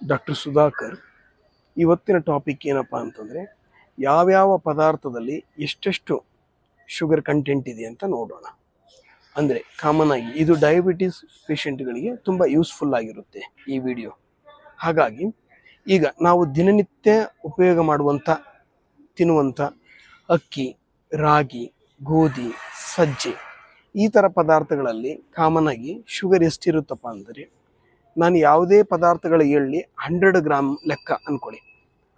Doctor Sudhakar, ಇವತ್ತಿನ topic ಏನಪ್ಪ ಅಂತಂದರೆ, ಯಾವ್ಯಾವ ಪದಾರ್ಥದಲ್ಲಿ ಎಷ್ಟೆಷ್ಟು ಶುಗರ್ ಕಂಟೆಂಟ್ ಇದೆ ಅಂತ ನೋಡೋಣ. ಅಂದರೆ ಕಾಮನ್ ಆಗಿ ಇದು ಡಯಾಬಿಟೀಸ್ ಪೇಷೆಂಟ್ಗಳಿಗೆ ತುಂಬ ಯೂಸ್ಫುಲ್ ಆಗಿರುತ್ತೆ ಈ ವಿಡಿಯೋ ಹಾಗಾಗಿ ಈಗ ನಾವು ದಿನನಿತ್ಯ ಉಪಯೋಗ ಮಾಡುವಂಥ ತಿನ್ನುವಂಥ ಅಕ್ಕಿ, ರಾಗಿ, ಗೋಧಿ, ಸಜ್ಜೆ ಈ ಥರ ಪದಾರ್ಥಗಳಲ್ಲಿ ಕಾಮನ್ ಆಗಿ ಶುಗರ್ ಎಷ್ಟಿರುತ್ತಪ್ಪ ಅಂದರೆ ನಾನು ಯಾವುದೇ ಪದಾರ್ಥಗಳ ಹೇಳಿ ಹಂಡ್ರೆಡ್ ಗ್ರಾಮ್ ಲೆಕ್ಕ ಅನ್ಕೊಳ್ಳಿ.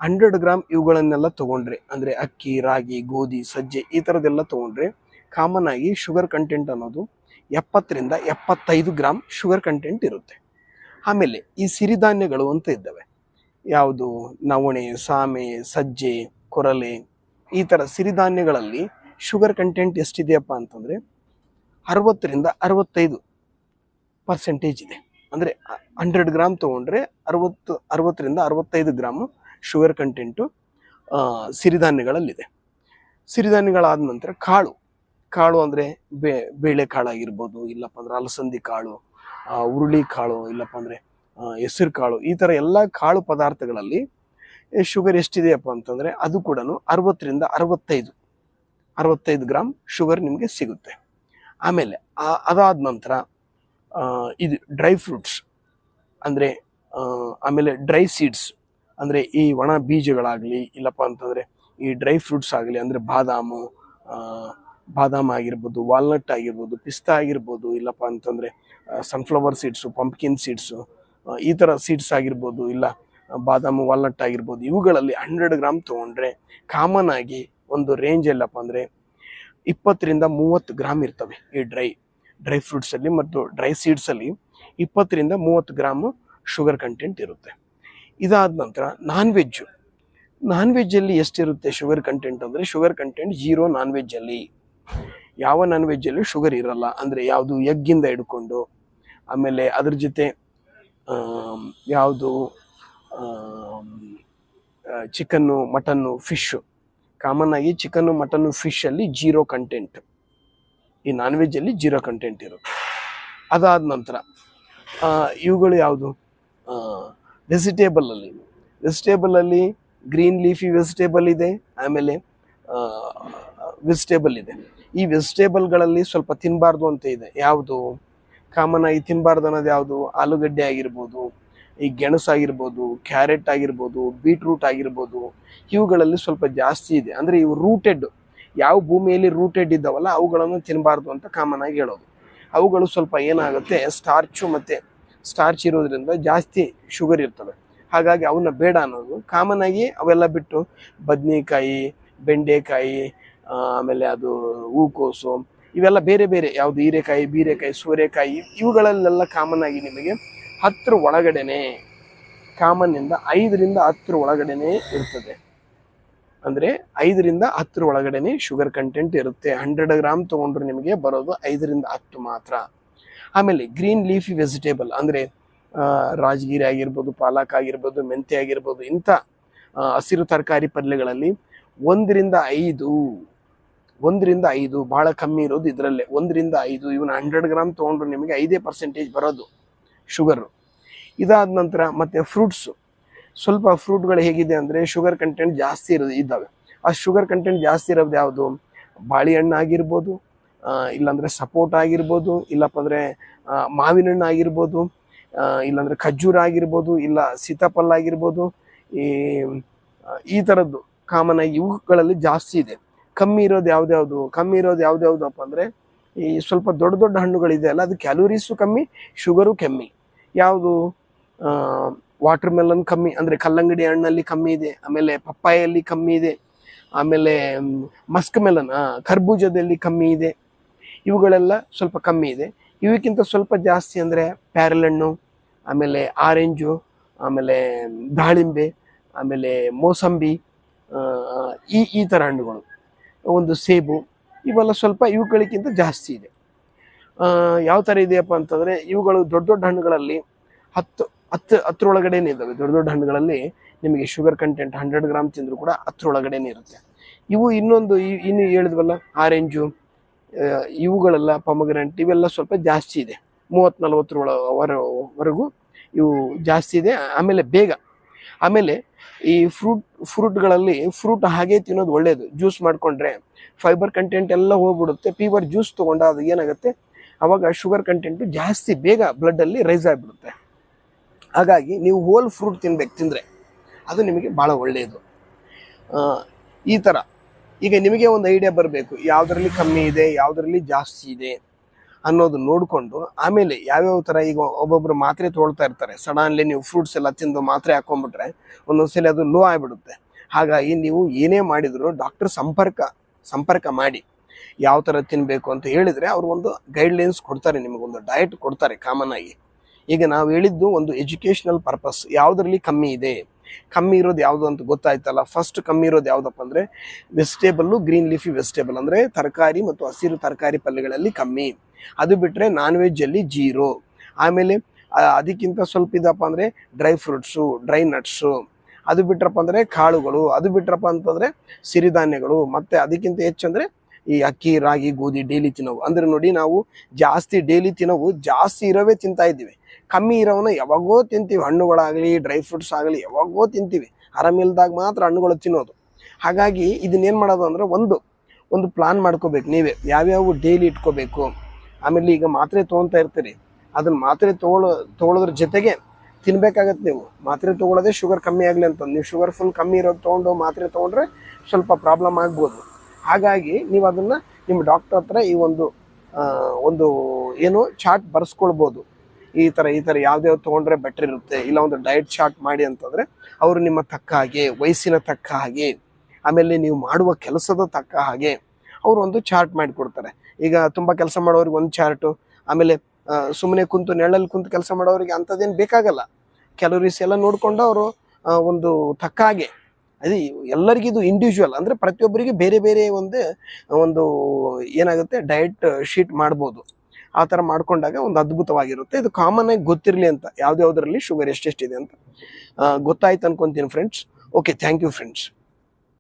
ಹಂಡ್ರೆಡ್ ಗ್ರಾಮ್ ಇವುಗಳನ್ನೆಲ್ಲ ತಗೊಂಡ್ರೆ, ಅಂದರೆ ಅಕ್ಕಿ, ರಾಗಿ, ಗೋಧಿ, ಸಜ್ಜೆ ಈ ಥರದ್ದೆಲ್ಲ ತೊಗೊಂಡ್ರೆ ಕಾಮನ್ ಆಗಿ ಶುಗರ್ ಕಂಟೆಂಟ್ ಅನ್ನೋದು ಎಪ್ಪತ್ತರಿಂದ ಎಪ್ಪತ್ತೈದು ಗ್ರಾಮ್ ಶುಗರ್ ಕಂಟೆಂಟ್ ಇರುತ್ತೆ. ಆಮೇಲೆ ಈ ಸಿರಿಧಾನ್ಯಗಳು ಅಂತ ಇದ್ದಾವೆ. ಯಾವುದು? ನವಣೆ, ಸಾಮೆ, ಸಜ್ಜೆ, ಕೊರಲೆ ಈ ಥರ ಸಿರಿಧಾನ್ಯಗಳಲ್ಲಿ ಶುಗರ್ ಕಂಟೆಂಟ್ ಎಷ್ಟಿದೆಯಪ್ಪ ಅಂತಂದರೆ ಅರವತ್ತರಿಂದ ಅರವತ್ತೈದು ಪರ್ಸೆಂಟೇಜ್ ಇದೆ. ಅಂದರೆ ಹಂಡ್ರೆಡ್ ಗ್ರಾಮ್ ತೊಗೊಂಡ್ರೆ ಅರವತ್ತು, ಅರವತ್ತರಿಂದ ಅರವತ್ತೈದು ಗ್ರಾಮ್ ಶುಗರ್ ಕಂಟೆಂಟು ಸಿರಿಧಾನ್ಯಗಳಲ್ಲಿದೆ. ಸಿರಿಧಾನ್ಯಗಳಾದ ನಂತರ ಕಾಳು. ಕಾಳು ಅಂದರೆ ಬೇ, ಬೇಳೆ ಕಾಳಾಗಿರ್ಬೋದು, ಇಲ್ಲಪ್ಪ ಅಂದ್ರೆ ಅಲಸಂದಿ ಕಾಳು ಹುರುಳಿ ಕಾಳು, ಇಲ್ಲಪ್ಪ ಅಂದರೆ ಹೆಸರು ಕಾಳು, ಈ ಥರ ಎಲ್ಲ ಕಾಳು ಪದಾರ್ಥಗಳಲ್ಲಿ ಶುಗರ್ ಎಷ್ಟಿದೆಯಪ್ಪ ಅಂತಂದರೆ ಅದು ಕೂಡ ಅರವತ್ತರಿಂದ ಅರವತ್ತೈದು ಅರವತ್ತೈದು ಗ್ರಾಮ್ ಶುಗರ್ ನಿಮಗೆ ಸಿಗುತ್ತೆ. ಆಮೇಲೆ ಅದಾದ ನಂತರ ಇದು ಡ್ರೈ ಫ್ರೂಟ್ಸ್ ಅಂದರೆ ಆಮೇಲೆ ಡ್ರೈ ಸೀಡ್ಸ್ ಅಂದರೆ ಈ ಒಣ ಬೀಜಗಳಾಗಲಿ, ಇಲ್ಲಪ್ಪ ಅಂತಂದರೆ ಈ ಡ್ರೈ ಫ್ರೂಟ್ಸ್ ಆಗಲಿ, ಅಂದರೆ ಬಾದಾಮು ಬಾದಾಮ್ ಆಗಿರ್ಬೋದು ವಾಲ್ನಟ್ ಆಗಿರ್ಬೋದು, ಪಿಸ್ತಾ ಆಗಿರ್ಬೋದು, ಇಲ್ಲಪ್ಪ ಅಂತಂದರೆ ಸನ್ಫ್ಲವರ್ ಸೀಡ್ಸು ಪಂಪ್ಕಿನ್ ಸೀಡ್ಸು ಈ ಥರ ಸೀಡ್ಸ್ ಆಗಿರ್ಬೋದು, ಇಲ್ಲ, ಬಾದಾಮು ವಾಲ್ನಟ್ ಆಗಿರ್ಬೋದು, ಇವುಗಳಲ್ಲಿ ಹಂಡ್ರೆಡ್ ಗ್ರಾಮ್ ತೊಗೊಂಡ್ರೆ ಕಾಮನ್ ಆಗಿ ಒಂದು ರೇಂಜ್ ಎಲ್ಲಪ್ಪ ಅಂದರೆ ಇಪ್ಪತ್ತರಿಂದ ಮೂವತ್ತು ಗ್ರಾಮ್ ಇರ್ತವೆ ಈ ಡ್ರೈ ಡ್ರೈ ಫ್ರೂಟ್ಸಲ್ಲಿ ಮತ್ತು ಡ್ರೈ ಸೀಡ್ಸಲ್ಲಿ ಇಪ್ಪತ್ತರಿಂದ ಮೂವತ್ತು ಗ್ರಾಮು ಶುಗರ್ ಕಂಟೆಂಟ್ ಇರುತ್ತೆ. ಇದಾದ ನಂತರ ನಾನ್ ವೆಜ್ಜು ನಾನ್ ವೆಜ್ಜಲ್ಲಿ ಎಷ್ಟಿರುತ್ತೆ ಶುಗರ್ ಕಂಟೆಂಟ್ ಅಂದರೆ ಶುಗರ್ ಕಂಟೆಂಟ್ ಜೀರೋ ನಾನ್ ವೆಜ್ಜಲ್ಲಿ ಯಾವ ನಾನ್ ವೆಜ್ಜಲ್ಲೂ ಶುಗರ್ ಇರಲ್ಲ. ಅಂದರೆ ಯಾವುದು ಎಗ್ಗಿಂದ ಹಿಡ್ಕೊಂಡು, ಆಮೇಲೆ ಅದ್ರ ಜೊತೆ ಯಾವುದು ಚಿಕನ್ನು ಮಟನ್ನು ಫಿಶ್ಶು ಕಾಮನ್ ಆಗಿ ಚಿಕನ್ನು ಮಟನ್ನು ಫಿಶಲ್ಲಿ ಜೀರೋ ಕಂಟೆಂಟ್ ಈ ನಾನ್ ವೆಜ್ಜಲ್ಲಿ ಜೀರೋ ಕಂಟೆಂಟ್ ಇರುತ್ತೆ. ಅದಾದ ನಂತರ ಇವುಗಳು ಯಾವುದು? ವೆಜಿಟೇಬಲಲ್ಲಿ ವೆಜಿಟೇಬಲಲ್ಲಿ ಗ್ರೀನ್ ಲೀಫಿ ವೆಜಿಟೇಬಲ್ ಇದೆ, ಆಮೇಲೆ ವೆಜಿಟೇಬಲ್ ಇದೆ. ಈ ವೆಜಿಟೇಬಲ್ಗಳಲ್ಲಿ ಸ್ವಲ್ಪ ತಿನ್ನಬಾರ್ದು ಅಂತ ಇದೆ. ಯಾವುದು? ಕಾಮನ್ ಆಗಿ ತಿನ್ನಬಾರ್ದು ಅನ್ನೋದು ಯಾವುದು? ಆಲೂಗಡ್ಡೆ ಆಗಿರ್ಬೋದು, ಈ ಗೆಣಸು ಆಗಿರ್ಬೋದು ಕ್ಯಾರೆಟ್ ಆಗಿರ್ಬೋದು ಬೀಟ್ರೂಟ್ ಆಗಿರ್ಬೋದು, ಇವುಗಳಲ್ಲಿ ಸ್ವಲ್ಪ ಜಾಸ್ತಿ ಇದೆ. ಅಂದರೆ ಇವು ರೂಟೆಡ್ ಯಾವ ಭೂಮಿಯಲ್ಲಿ ರೂಟೆಡ್ ಇದ್ದಾವಲ್ಲ ಅವುಗಳನ್ನು ತಿನ್ನಬಾರ್ದು ಅಂತ ಕಾಮನ್ ಆಗಿ ಹೇಳೋದು. ಅವುಗಳು ಸ್ವಲ್ಪ ಏನಾಗುತ್ತೆ ಸ್ಟಾರ್ಚು ಮತ್ತು ಸ್ಟಾರ್ಚ್ ಇರೋದ್ರಿಂದ ಜಾಸ್ತಿ ಶುಗರ್ ಇರ್ತವೆ. ಹಾಗಾಗಿ ಅವನ್ನ ಬೇಡ ಅನ್ನೋದು. ಕಾಮನ್ ಆಗಿ ಅವೆಲ್ಲ ಬಿಟ್ಟು ಬದನೆಕಾಯಿ, ಬೆಂಡೆಕಾಯಿ ಆಮೇಲೆ ಅದು ಹೂಕೋಸು ಇವೆಲ್ಲ ಬೇರೆ ಬೇರೆ ಯಾವುದು ಹೀರೆಕಾಯಿ, ಬೀರೆಕಾಯಿ, ಸೋರೆಕಾಯಿ ಇವುಗಳಲ್ಲೆಲ್ಲ ಕಾಮನ್ ಆಗಿ ನಿಮಗೆ ಹತ್ತರ ಒಳಗಡೆನೆ ಕಾಮನ್ನಿಂದ ಐದರಿಂದ ಹತ್ತರ ಒಳಗಡೆನೆ ಇರ್ತದೆ. ಅಂದ್ರೆ ಐದರಿಂದ ಹತ್ತರ ಒಳಗಡೆನೆ ಶುಗರ್ ಕಂಟೆಂಟ್ ಇರುತ್ತೆ. ಹಂಡ್ರೆಡ್ ಗ್ರಾಮ್ ತಗೊಂಡ್ರೆ ನಿಮಗೆ ಬರೋದು ಐದರಿಂದ ಹತ್ತು ಮಾತ್ರ. ಆಮೇಲೆ ಗ್ರೀನ್ ಲೀಫಿ ವೆಜಿಟೇಬಲ್ ಅಂದ್ರೆ ರಾಜಗಿರಿ ಆಗಿರ್ಬೋದು, ಪಾಲಕ್ ಆಗಿರ್ಬೋದು, ಮೆಂತೆ ಆಗಿರ್ಬೋದು, ಇಂಥ ಹಸಿರು ತರಕಾರಿ ಪಲ್ಯಗಳಲ್ಲಿ ಒಂದರಿಂದ ಐದು ಒಂದರಿಂದ ಐದು ಭಾಳ ಕಮ್ಮಿ ಇರೋದು ಇದರಲ್ಲೇ. ಒಂದರಿಂದ ಐದು ಇವನ್ ಹಂಡ್ರೆಡ್ ಗ್ರಾಮ್ ತೊಗೊಂಡ್ರೆ ನಿಮಗೆ ಐದೇ ಪರ್ಸೆಂಟೇಜ್ ಬರೋದು ಶುಗರು ಇದಾದ ನಂತರ ಮತ್ತೆ ಫ್ರೂಟ್ಸು ಸ್ವಲ್ಪ ಫ್ರೂಟ್ಗಳು ಹೇಗಿದೆ ಅಂದರೆ ಶುಗರ್ ಕಂಟೆಂಟ್ ಜಾಸ್ತಿ ಇರೋದು ಇದ್ದಾವೆ. ಆ ಶುಗರ್ ಕಂಟೆಂಟ್ ಜಾಸ್ತಿ ಇರೋದು ಯಾವುದು? ಬಾಳೆಹಣ್ಣು ಆಗಿರ್ಬೋದು ಇಲ್ಲಾಂದರೆ ಸಪೋಟ ಆಗಿರ್ಬೋದು ಇಲ್ಲಪ್ಪ ಅಂದರೆ ಮಾವಿನ ಹಣ್ಣು ಆಗಿರ್ಬೋದು ಇಲ್ಲಾಂದರೆ ಖರ್ಜೂರ ಆಗಿರ್ಬೋದು, ಇಲ್ಲ ಸೀತಾಫಲ ಆಗಿರ್ಬೋದು, ಈ ಈ ಥರದ್ದು ಕಾಮನ್ ಆಗಿ ಇವುಗಳಲ್ಲಿ ಜಾಸ್ತಿ ಇದೆ. ಕಮ್ಮಿ ಇರೋದು ಯಾವ್ದ್ಯಾವ್ದು ಕಮ್ಮಿ ಇರೋದು ಯಾವ್ದ್ಯಾವ್ದಪ್ಪ ಅಂದರೆ, ಈ ಸ್ವಲ್ಪ ದೊಡ್ಡ ದೊಡ್ಡ ಹಣ್ಣುಗಳಿದೆ ಅಲ್ಲ, ಅದು ಕ್ಯಾಲೋರೀಸು ಕಮ್ಮಿ ಶುಗರು ಕಮ್ಮಿ. ಯಾವುದು? ವಾಟರ್ ಮೆಲನ್ ಕಮ್ಮಿ, ಅಂದರೆ ಕಲ್ಲಂಗಡಿ ಹಣ್ಣಲ್ಲಿ ಕಮ್ಮಿ ಇದೆ, ಆಮೇಲೆ ಪಪ್ಪಾಯಲ್ಲಿ ಕಮ್ಮಿ ಇದೆ, ಆಮೇಲೆ ಮಸ್ಕ್ ಮೆಲನ್ ಕರ್ಬೂಜದಲ್ಲಿ ಕಮ್ಮಿ ಇದೆ, ಇವುಗಳೆಲ್ಲ ಸ್ವಲ್ಪ ಕಮ್ಮಿ ಇದೆ. ಇವಕ್ಕಿಂತ ಸ್ವಲ್ಪ ಜಾಸ್ತಿ ಅಂದರೆ ಪ್ಯಾರಲಣ್ಣು ಆಮೇಲೆ ಆರೆಂಜು ಆಮೇಲೆ ದಾಳಿಂಬೆ, ಆಮೇಲೆ ಮೋಸಂಬಿ ಈ ಈ ಥರ ಹಣ್ಣುಗಳು, ಒಂದು ಸೇಬು, ಇವೆಲ್ಲ ಸ್ವಲ್ಪ ಇವುಗಳಿಗಿಂತ ಜಾಸ್ತಿ ಇದೆ. ಯಾವ ಥರ ಇದೆಯಪ್ಪ ಅಂತಂದರೆ, ಇವುಗಳು ದೊಡ್ಡ ದೊಡ್ಡ ಹಣ್ಣುಗಳಲ್ಲಿ ಹತ್ತು ಹತ್ತು ಹತ್ತರೊಳಗಡೆನೇ ಇದ್ದಾವೆ. ದೊಡ್ಡ ದೊಡ್ಡ ಹಣ್ಣುಗಳಲ್ಲಿ ನಿಮಗೆ ಶುಗರ್ ಕಂಟೆಂಟ್ ಹಂಡ್ರೆಡ್ ಗ್ರಾಮ್ ತಿಂದರೂ ಕೂಡ ಹತ್ತರೊಳಗಡೆನೇ ಇರುತ್ತೆ. ಇವು ಇನ್ನೊಂದು ಇನ್ನು ಹೇಳಿದ್ವಲ್ಲ ಆರೆಂಜು ಇವುಗಳೆಲ್ಲ ಪಮಗ್ರೆಂಟ್ ಇವೆಲ್ಲ ಸ್ವಲ್ಪ ಜಾಸ್ತಿ ಇದೆ. ಮೂವತ್ತು, ನಲ್ವತ್ತರೊಳ ವರೆಗೂ ಇವು ಜಾಸ್ತಿ ಇದೆ. ಆಮೇಲೆ ಬೇಗ, ಆಮೇಲೆ ಈ ಫ್ರೂಟ್ ಫ್ರೂಟ್ಗಳಲ್ಲಿ ಫ್ರೂಟ್ ಹಾಗೆ ತಿನ್ನೋದು ಒಳ್ಳೆಯದು ಜ್ಯೂಸ್ ಮಾಡಿಕೊಂಡ್ರೆ ಫೈಬರ್ ಕಂಟೆಂಟ್ ಎಲ್ಲ ಹೋಗ್ಬಿಡುತ್ತೆ. ಪೀವರ್ ಜ್ಯೂಸ್ ತೊಗೊಂಡಾಗ ಏನಾಗುತ್ತೆ? ಅವಾಗ ಶುಗರ್ ಕಂಟೆಂಟು ಜಾಸ್ತಿ ಬೇಗ ಬ್ಲಡ್ಡಲ್ಲಿ ರೈಸ್ ಆಗಿಬಿಡುತ್ತೆ. ಹಾಗಾಗಿ ನೀವು ಹೋಲ್ ಫ್ರೂಟ್ ತಿನ್ಬೇಕು, ತಿಂದರೆ ಅದು ನಿಮಗೆ ಭಾಳ ಒಳ್ಳೆಯದು. ಈ ಥರ ಈಗ ನಿಮಗೆ ಒಂದು ಐಡಿಯಾ ಬರಬೇಕು, ಯಾವುದರಲ್ಲಿ ಕಮ್ಮಿ ಇದೆ, ಯಾವುದರಲ್ಲಿ ಜಾಸ್ತಿ ಇದೆ ಅನ್ನೋದು ನೋಡಿಕೊಂಡು ಆಮೇಲೆ ಯಾವ್ಯಾವ ಥರ ಈಗ ಒಬ್ಬೊಬ್ರು ಮಾತ್ರೆ ತೊಳ್ತಾ ಇರ್ತಾರೆ. ಸಡನ್ಲಿ ನೀವು ಫ್ರೂಟ್ಸ್ ಎಲ್ಲ ತಿಂದು ಮಾತ್ರೆ ಹಾಕೊಂಡ್ಬಿಟ್ರೆ ಒಂದೊಂದ್ಸಲಿ ಅದು ಲೋ ಆಗಿಬಿಡುತ್ತೆ. ಹಾಗಾಗಿ ನೀವು ಏನೇ ಮಾಡಿದ್ರು ಡಾಕ್ಟರ್ ಸಂಪರ್ಕ ಸಂಪರ್ಕ ಮಾಡಿ ಯಾವ ಥರ ತಿನ್ನಬೇಕು ಅಂತ ಹೇಳಿದರೆ ಅವರು ಒಂದು ಗೈಡ್ಲೈನ್ಸ್ ಕೊಡ್ತಾರೆ, ನಿಮಗೊಂದು ಡಯಟ್ ಕೊಡ್ತಾರೆ ಕಾಮನ್ ಆಗಿ. ಈಗ ನಾವು ಹೇಳಿದ್ದು ಒಂದು ಎಜುಕೇಶನಲ್ ಪರ್ಪಸ್ ಯಾವುದರಲ್ಲಿ ಕಮ್ಮಿ ಇದೆ. ಕಮ್ಮಿ ಇರೋದು ಯಾವುದು ಅಂತ ಗೊತ್ತಾಯ್ತಲ್ಲ? ಫಸ್ಟ್ ಕಮ್ಮಿ ಇರೋದು ಯಾವುದಪ್ಪ ಅಂದರೆ ವೆಜಿಟೇಬಲ್ಲು ಗ್ರೀನ್ ಲೀಫಿ ವೆಜಿಟೇಬಲ್ ಅಂದರೆ ತರಕಾರಿ ಮತ್ತು ಹಸಿರು ತರಕಾರಿ ಪಲ್ಯಗಳಲ್ಲಿ ಕಮ್ಮಿ. ಅದು ಬಿಟ್ಟರೆ ನಾನ್ ವೆಜ್ಜಲ್ಲಿ ಜೀರೋ. ಆಮೇಲೆ ಅದಕ್ಕಿಂತ ಸ್ವಲ್ಪ ಇದಪ್ಪ ಅಂದರೆ ಡ್ರೈ ಫ್ರೂಟ್ಸು ಡ್ರೈ ನಟ್ಸು ಅದು ಬಿಟ್ರಪ್ಪ ಅಂದರೆ ಕಾಳುಗಳು, ಅದು ಬಿಟ್ರಪ್ಪ ಅಂತಂದರೆ ಸಿರಿಧಾನ್ಯಗಳು, ಮತ್ತು ಅದಕ್ಕಿಂತ ಹೆಚ್ಚಂದರೆ ಈ ಅಕ್ಕಿ, ರಾಗಿ, ಗೋಧಿ, ಡೈಲಿ ತಿನ್ನೋವು. ಅಂದ್ರೆ ನೋಡಿ ನಾವು ಜಾಸ್ತಿ ಡೈಲಿ ತಿನ್ನೋವು ಜಾಸ್ತಿ ಇರೋವೇ ತಿಂತಾ ಇದ್ದೀವಿ. ಕಮ್ಮಿ ಇರೋವನ್ನ ಯಾವಾಗೋ ತಿಂತೀವಿ. ಹಣ್ಣುಗಳಾಗಲಿ, ಡ್ರೈ ಫ್ರೂಟ್ಸ್ ಆಗಲಿ ಯಾವಾಗೋ ತಿಂತೀವಿ. ಆರಾಮಿಲ್ದಾಗ ಮಾತ್ರ ಹಣ್ಣುಗಳು ತಿನ್ನೋದು. ಹಾಗಾಗಿ ಇದನ್ನೇನು ಮಾಡೋದು ಅಂದರೆ ಒಂದು ಒಂದು ಪ್ಲಾನ್ ಮಾಡ್ಕೋಬೇಕು ನೀವೇ. ಯಾವ್ಯಾವ ಡೈಲಿ ಇಟ್ಕೋಬೇಕು? ಆಮೇಲೆ ಈಗ ಮಾತ್ರೆ ತೊಗೊತಾ ಇರ್ತೀರಿ. ಅದನ್ನ ಮಾತ್ರೆ ತೊಗೊಳ್ಳೋ ತೊಗೊಳೋದ್ರ ಜೊತೆಗೆ ತಿನ್ಬೇಕಾಗತ್ತೆ ನೀವು. ಮಾತ್ರೆ ತೊಗೊಳ್ಳೋದೇ ಶುಗರ್ ಕಮ್ಮಿ ಆಗಲಿ ಅಂತ. ನೀವು ಶುಗರ್ ಫುಲ್ ಕಮ್ಮಿ ಇರೋದು ತೊಗೊಂಡು ಮಾತ್ರೆ ತೊಗೊಂಡ್ರೆ ಸ್ವಲ್ಪ ಪ್ರಾಬ್ಲಮ್ ಆಗ್ಬೋದು. ಹಾಗಾಗಿ ನೀವು ಅದನ್ನು ನಿಮ್ಮ ಡಾಕ್ಟರ್ ಹತ್ರ ಈ ಒಂದು ಒಂದು ಏನು ಚಾರ್ಟ್ ಬರೆಸ್ಕೊಳ್ಬೋದು. ಈ ಥರ ಈ ಥರ ಯಾವ್ದ್ಯಾವ್ದು ತೊಗೊಂಡ್ರೆ ಬೆಟರ್ ಇರುತ್ತೆ. ಇಲ್ಲ ಒಂದು ಡಯಟ್ ಚಾರ್ಟ್ ಮಾಡಿ ಅಂತಂದರೆ ಅವರು ನಿಮ್ಮ ತಕ್ಕ ಹಾಗೆ, ವಯಸ್ಸಿನ ತಕ್ಕ ಹಾಗೆ, ಆಮೇಲೆ ನೀವು ಮಾಡುವ ಕೆಲಸದ ತಕ್ಕ ಹಾಗೆ ಅವರು ಒಂದು ಚಾರ್ಟ್ ಮಾಡಿಕೊಡ್ತಾರೆ. ಈಗ ತುಂಬ ಕೆಲಸ ಮಾಡೋರಿಗೆ ಒಂದು ಚಾರ್ಟು ಆಮೇಲೆ ಸುಮ್ಮನೆ ಕುಂತು ನೆರಳಲ್ಲಿ ಕುಂತು ಕೆಲಸ ಮಾಡೋರಿಗೆ ಅಂಥದ್ದೇನು ಬೇಕಾಗಲ್ಲ. ಕ್ಯಾಲೋರೀಸ್ ಎಲ್ಲ ನೋಡಿಕೊಂಡು ಅವರು ಒಂದು ತಕ್ಕ ಹಾಗೆ ಅದೇ ಎಲ್ಲರಿಗೂ ಇದು ಇಂಡಿವಿಜುವಲ್ ಅಂದರೆ ಪ್ರತಿಯೊಬ್ಬರಿಗೆ ಬೇರೆ ಬೇರೆ ಒಂದು ಒಂದು ಏನಾಗುತ್ತೆ ಡಯಟ್ ಶೀಟ್ ಮಾಡ್ಬೋದು. ಆ ಥರ ಮಾಡ್ಕೊಂಡಾಗ ಒಂದು ಅದ್ಭುತವಾಗಿರುತ್ತೆ. ಇದು ಕಾಮನ್ ಆಗಿ ಗೊತ್ತಿರಲಿ ಅಂತ, ಯಾವ್ದ್ಯಾವ್ದ್ರಲ್ಲಿ ಶುಗರ್ ಎಷ್ಟೆಷ್ಟಿದೆ ಅಂತ. ಗೊತ್ತಾಯ್ತು ಅನ್ಕೊಂತೀನಿ friends okay thank you friends